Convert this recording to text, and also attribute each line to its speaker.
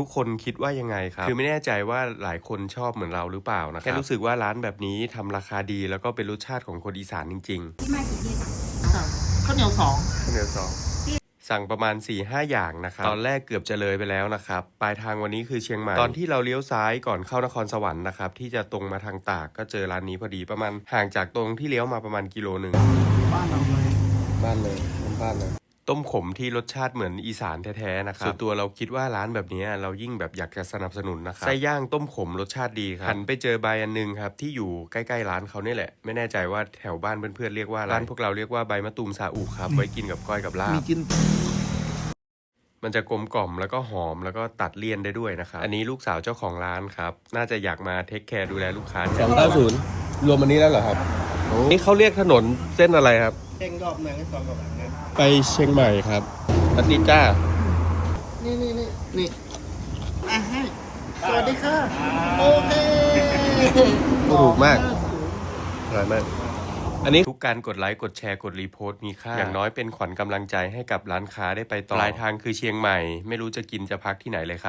Speaker 1: ทุกคนคิดว่ายังไงครับ คือไม่แน่ใจว่าหลายคนชอบเหมือนเราหรือเปล่านะครับแค่รู้สึกว่าร้านแบบนี้ทำราคาดีแล้วก็เป็นรสชาติของคนอีสานจริงๆ
Speaker 2: ที่มากี่ที่คะ
Speaker 3: สั่งข้าวเหนียวสอง
Speaker 1: ข้าวเหนียวสองสั่งประมาณ4ี่ห้าอย่างนะครับ ตอนแรกเกือบจะเลยไปแล้วนะครับ ปลายทางวันนี้คือเชียงใหม่ ตอนที่เราเลี้ยวซ้ายก่อนเข้านครสวรรค์นะครับ ที่จะตรงมาทางตากก็เจอร้านนี้พอดีประมาณห่างจากตรงที่เลี้ยวมาประมาณกิโลหนึ่ง
Speaker 3: บ้านเราเลย
Speaker 1: บ้านเลยบ้านเลย ต้มขมที่รสชาติเหมือนอีสานแท้ๆนะครับส่วนตัวเราคิดว่าร้านแบบนี้เรายิ่งแบบอยากจะสนับสนุนนะครับไส้ย่างต้มขมรสชาติดีครับหันไปเจอใบอันหนึงครับที่อยู่ใกล้ๆร้านเขาเนี่ยแหละ ไม่แน่ใจว่าแถวบ้านเพื่อนๆเรียกว่าอะไรร้านพวกเราเรียกว่าใบมะตูมซาอุครับ ไว้กินกับก้อยกับลา
Speaker 3: มี
Speaker 1: บ
Speaker 3: กิน
Speaker 1: มันจะกลมกล่อมแล้วก็หอมแล้วก็ตัดเลี่ยนได้ด้วยนะครับ อันนี้ลูกสาวเจ้าของร้านครับ น่าจะอยากมาเทคแคร์ดูแลลูกค้าสองเก้าศูนย์รวมอันนี้แล้วเหรอครับนี่เขาเรียกถนนเส้นอะไรครับ
Speaker 3: เก่งรอบหนึ่งให้ตอนกับแบบนั้น
Speaker 1: ไปเชียงใหม่ครับพัทจ้า
Speaker 3: นี่นี่นี่นี่อะให้สวัสดีค่ะโอเค
Speaker 1: ถูกมาก อร่อยมาก อันนี้ทุกการกดไลค์ กดแชร์ กดรีโพสต์มีค่า อย่างน้อยเป็นขวัญกำลังใจให้กับร้านค้าได้ไปต่อปลายทางคือเชียงใหม่ ไม่รู้จะกินจะพักที่ไหนเลยครับ